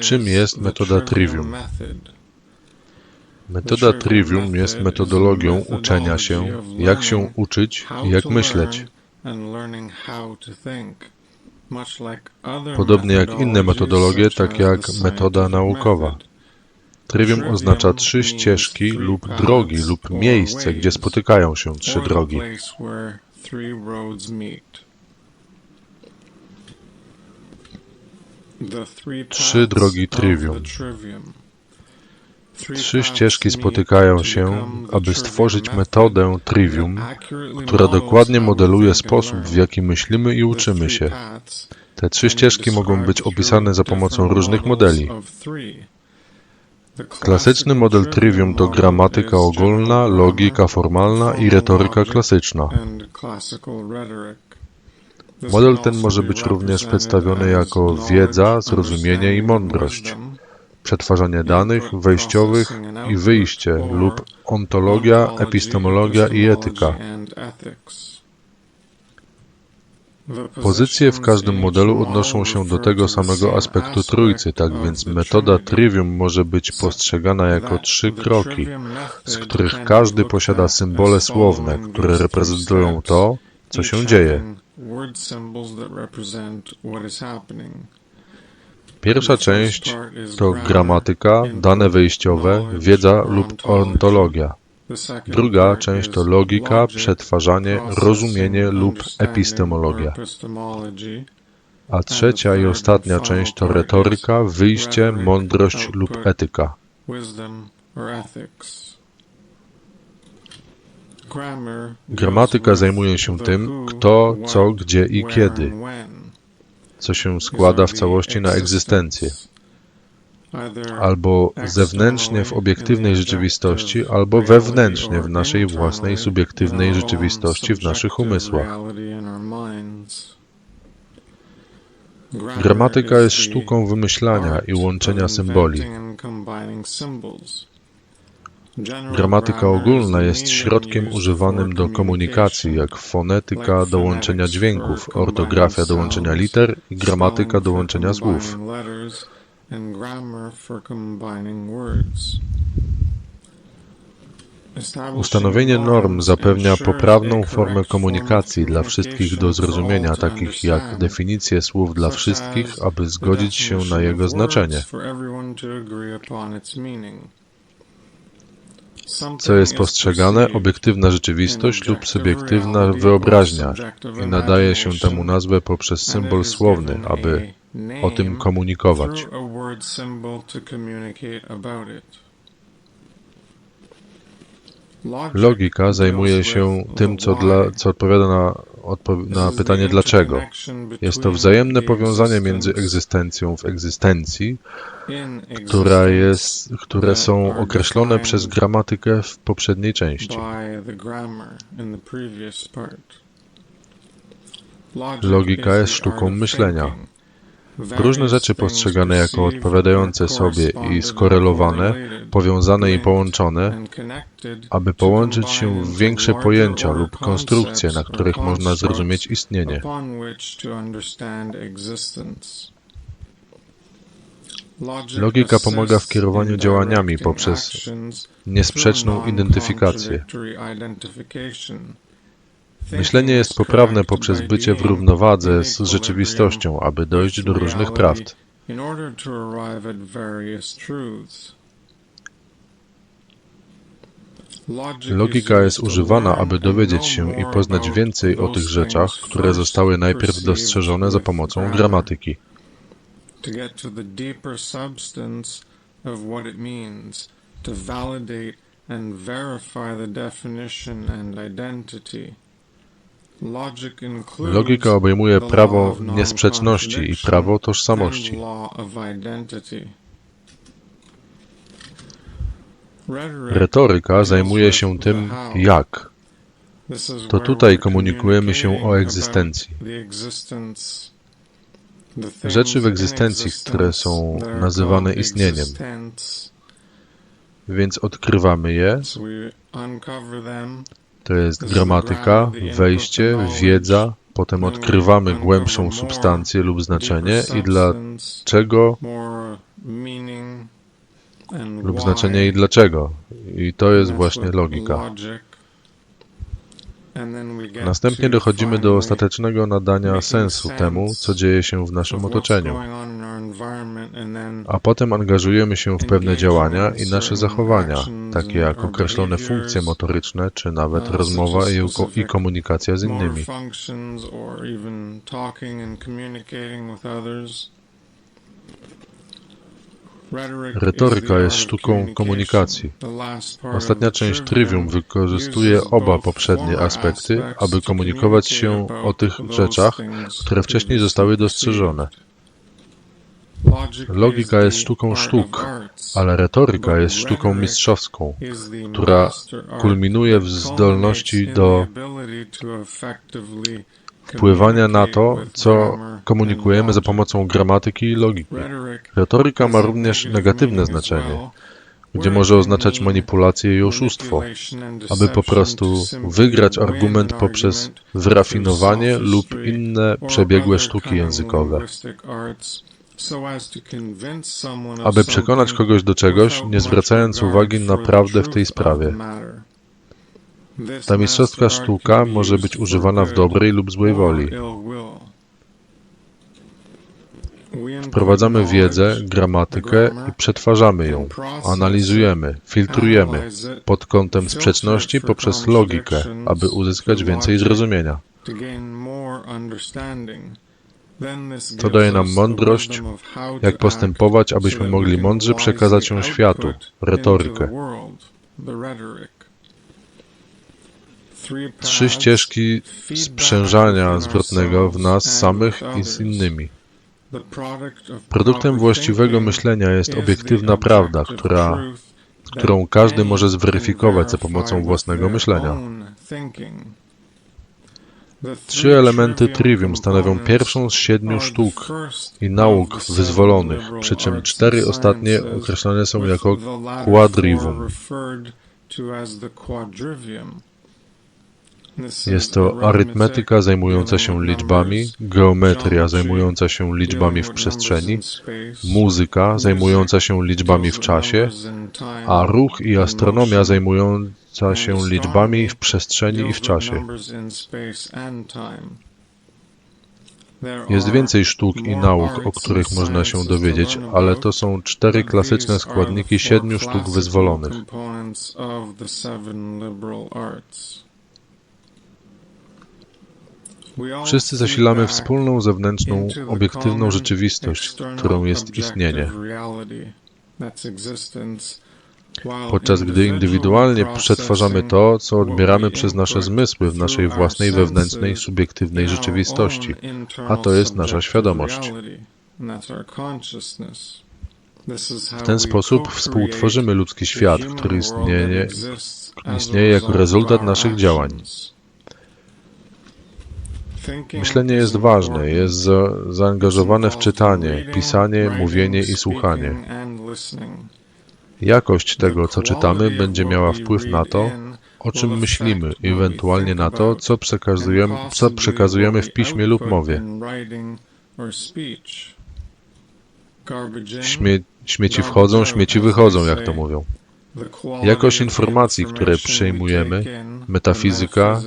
Czym jest metoda Trivium? Metoda Trivium jest metodologią uczenia się, jak się uczyć i jak myśleć. Podobnie jak inne metodologie, tak jak metoda naukowa. Trivium oznacza trzy ścieżki lub drogi lub miejsce, gdzie spotykają się trzy drogi. Trzy drogi Trivium. Trzy ścieżki spotykają się, aby stworzyć metodę Trivium, która dokładnie modeluje sposób, w jaki myślimy i uczymy się. Te trzy ścieżki mogą być opisane za pomocą różnych modeli. Klasyczny model Trivium to gramatyka ogólna, logika formalna i retoryka klasyczna. Model ten może być również przedstawiony jako wiedza, zrozumienie i mądrość, przetwarzanie danych wejściowych i wyjście lub ontologia, epistemologia i etyka. Pozycje w każdym modelu odnoszą się do tego samego aspektu trójcy, tak więc metoda Trivium może być postrzegana jako trzy kroki, z których każdy posiada symbole słowne, które reprezentują to, co się dzieje. Pierwsza część to gramatyka, dane wejściowe, wiedza lub ontologia. Druga część to logika, przetwarzanie, rozumienie lub epistemologia. A trzecia i ostatnia część to retoryka, wyjście, mądrość lub etyka. Gramatyka zajmuje się tym, kto, co, gdzie i kiedy, co się składa w całości na egzystencję. Albo zewnętrznie w obiektywnej rzeczywistości, albo wewnętrznie w naszej własnej subiektywnej rzeczywistości w naszych umysłach. Gramatyka jest sztuką wymyślania i łączenia symboli. Gramatyka ogólna jest środkiem używanym do komunikacji, jak fonetyka do łączenia dźwięków, ortografia do łączenia liter i gramatyka do łączenia słów. Ustanowienie norm zapewnia poprawną formę komunikacji dla wszystkich do zrozumienia, takich jak definicje słów dla wszystkich, aby zgodzić się na jego znaczenie. Co jest postrzegane, obiektywna rzeczywistość lub subiektywna wyobraźnia i nadaje się temu nazwę poprzez symbol słowny, aby o tym komunikować. Logika zajmuje się tym, co, dla, co odpowiada na, na pytanie dlaczego. Jest to wzajemne powiązanie między egzystencją w egzystencji, która jest, które są określone przez gramatykę w poprzedniej części. Logika jest sztuką myślenia. Różne rzeczy postrzegane jako odpowiadające sobie i skorelowane, powiązane i połączone, aby połączyć się w większe pojęcia lub konstrukcje, na których można zrozumieć istnienie. Logika pomaga w kierowaniu działaniami poprzez niesprzeczną identyfikację. Myślenie jest poprawne poprzez bycie w równowadze z rzeczywistością, aby dojść do różnych prawd. Logika jest używana, aby dowiedzieć się i poznać więcej o tych rzeczach, które zostały najpierw dostrzeżone za pomocą gramatyki. to validate and verify the definition and identity. Logika obejmuje prawo niesprzeczności i prawo tożsamości. Retoryka zajmuje się tym, jak. To tutaj komunikujemy się o egzystencji. Rzeczy w egzystencji, które są nazywane istnieniem. Więc odkrywamy je, To jest gramatyka, wejście, wiedza, potem odkrywamy głębszą substancję lub znaczenie i dlaczego lub znaczenie i dlaczego. I to jest właśnie logika. Następnie dochodzimy do ostatecznego nadania sensu temu, co dzieje się w naszym otoczeniu, a potem angażujemy się w pewne działania i nasze zachowania, takie jak określone funkcje motoryczne, czy nawet rozmowa i, komunikacja z innymi. Retoryka jest sztuką komunikacji. Ostatnia część Trivium wykorzystuje oba poprzednie aspekty, aby komunikować się o tych rzeczach, które wcześniej zostały dostrzeżone. Logika jest sztuką sztuk, ale retoryka jest sztuką mistrzowską, która kulminuje w zdolności do wpływania na to, co komunikujemy za pomocą gramatyki i logiki. Retoryka ma również negatywne znaczenie, gdzie może oznaczać manipulację i oszustwo, aby po prostu wygrać argument poprzez wyrafinowanie lub inne przebiegłe sztuki językowe. Aby przekonać kogoś do czegoś, nie zwracając uwagi na prawdę w tej sprawie. Ta mistrzowska sztuka może być używana w dobrej lub złej woli. Wprowadzamy wiedzę, gramatykę i przetwarzamy ją, analizujemy, filtrujemy pod kątem sprzeczności poprzez logikę, aby uzyskać więcej zrozumienia. To daje nam mądrość, jak postępować, abyśmy mogli mądrze przekazać ją światu, retorykę. Trzy ścieżki sprzężania zwrotnego w nas samych i z innymi. Produktem właściwego myślenia jest obiektywna prawda, która, którą każdy może zweryfikować za pomocą własnego myślenia. Trzy elementy trivium stanowią pierwszą z siedmiu sztuk i nauk wyzwolonych, przy czym cztery ostatnie określane są jako quadrivum. Jest to arytmetyka zajmująca się liczbami, geometria zajmująca się liczbami w przestrzeni, muzyka zajmująca się liczbami w czasie, a ruch i astronomia zajmująca się liczbami w przestrzeni i w czasie. Jest więcej sztuk i nauk, o których można się dowiedzieć, ale to są cztery klasyczne składniki siedmiu sztuk wyzwolonych. Wszyscy zasilamy wspólną zewnętrzną, obiektywną rzeczywistość, którą jest istnienie. Podczas gdy indywidualnie przetwarzamy to, co odbieramy przez nasze zmysły w naszej własnej wewnętrznej, subiektywnej rzeczywistości, a to jest nasza świadomość. W ten sposób współtworzymy ludzki świat, który istnieje, istnieje jako rezultat naszych działań. Myślenie jest ważne, jest za, zaangażowane w czytanie, pisanie, mówienie i słuchanie. Jakość tego, co czytamy, będzie miała wpływ na to, o czym myślimy, ewentualnie na to, co przekazujemy, co przekazujemy w piśmie lub mowie. Śmie śmieci wchodzą, śmieci wychodzą, jak to mówią. Jakość informacji, które przyjmujemy, metafizyka,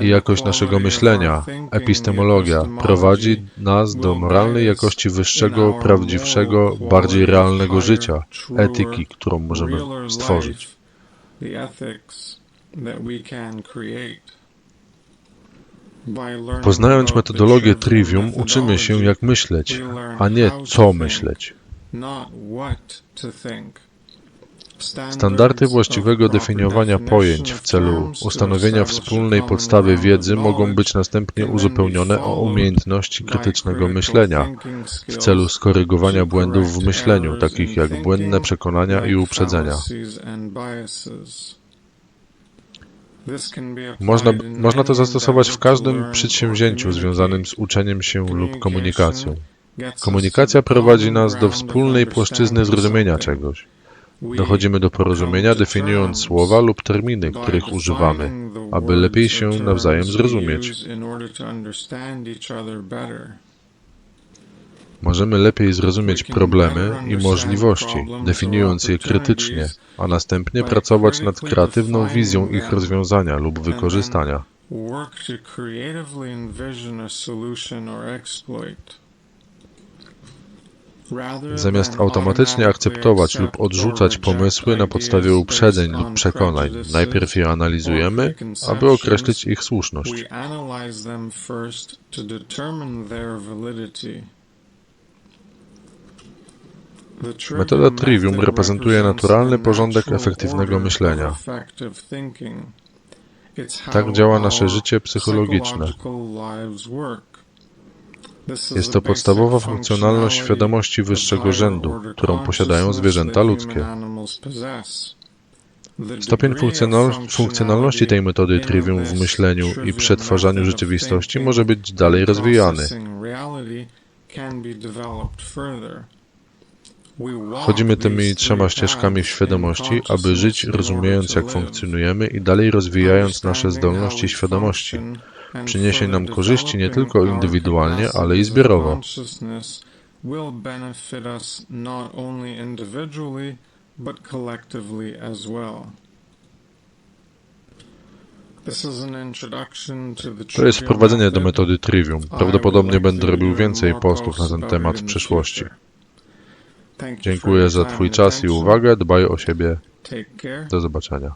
i jakość naszego myślenia, epistemologia, prowadzi nas do moralnej jakości wyższego, prawdziwszego, bardziej realnego życia, etyki, którą możemy stworzyć. Poznając metodologię Trivium, uczymy się, jak myśleć, a nie co myśleć. Standardy właściwego definiowania pojęć w celu ustanowienia wspólnej podstawy wiedzy mogą być następnie uzupełnione o umiejętności krytycznego myślenia w celu skorygowania błędów w myśleniu, takich jak błędne przekonania i uprzedzenia. Można, można to zastosować w każdym przedsięwzięciu związanym z uczeniem się lub komunikacją. Komunikacja prowadzi nas do wspólnej płaszczyzny zrozumienia czegoś. Dochodzimy do porozumienia, definiując słowa lub terminy, których używamy, aby lepiej się nawzajem zrozumieć. Możemy lepiej zrozumieć problemy i możliwości, definiując je krytycznie, a następnie pracować nad kreatywną wizją ich rozwiązania lub wykorzystania. Work to creatively envision a solution or exploit. Zamiast automatycznie akceptować lub odrzucać pomysły na podstawie uprzedzeń lub on przekonań, najpierw je analizujemy, aby określić ich słuszność. Metoda trivium reprezentuje naturalny porządek efektywnego myślenia. Tak działa nasze życie psychologiczne. psychological lives work. This is Jest to podstawowa funkcjonalność świadomości wyższego rzędu, którą posiadają zwierzęta ludzkie. Stopień funkcjonalności tej metody trivium w myśleniu i przetwarzaniu rzeczywistości może być dalej rozwijany. Chodzimy tymi trzema ścieżkami świadomości, aby żyć rozumiejąc jak funkcjonujemy i dalej rozwijając nasze zdolności świadomości. Przyniesie nam korzyści nie tylko indywidualnie, ale i zbiorowo. to jest wprowadzenie do metody trivium. Prawdopodobnie będę robił więcej postów na ten temat w przyszłości. Dziękuję za Twój czas i uwagę. Dbaj o siebie. Do zobaczenia.